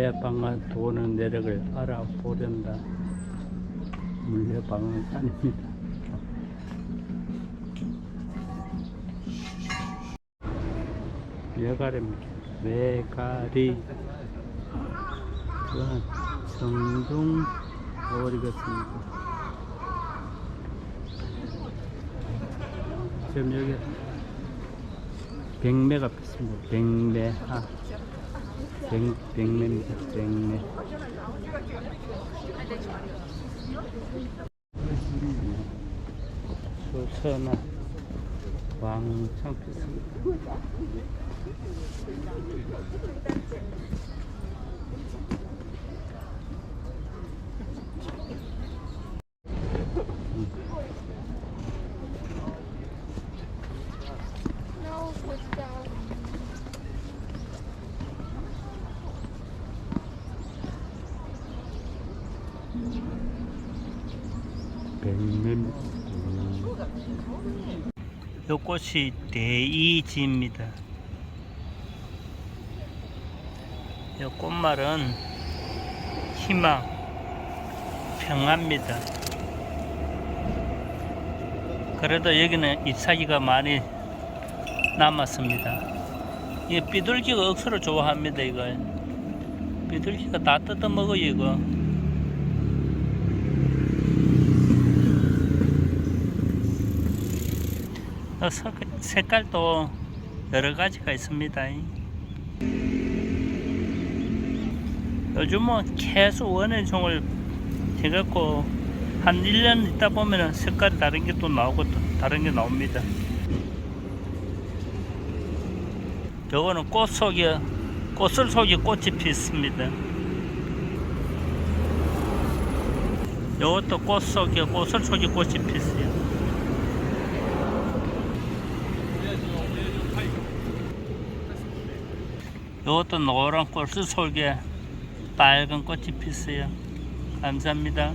물레방아 도는 내력을 알아보련다. 물레방은 아닙니다. 외가리입니다. 외가리. 이건 성동 오리 같습니다. 지금 여기 백매가 pis습니다. 백매하. 백, 백매입니다. 백매. 소천하 왕창 pis습 백매입니다. 요 꽃이 대이지입니다. 이 꽃말은 희망, 평화입니다. 그래도 여기는 잎사귀가 많이 남았습니다. 이 비둘기가 억수로 좋아합니다, 이걸. 비둘기가 다 뜯어 먹어요, 이거. 어, 석- 색깔도 여러 가지가 있습니다. 요즘은 계속 원의 종을 해갖고 한 1년 있다 보면은 색깔이 다른 게 또 나오고 또 다른 게 나옵니다. 요거는 꽃 속에 꽃을 속에 꽃이 피습니다. 요것도 꽃 속에 꽃을 속에 꽃이 피어요. 요것도 노란 꽃을 속에 빨간 꽃이 피어요. 감사합니다.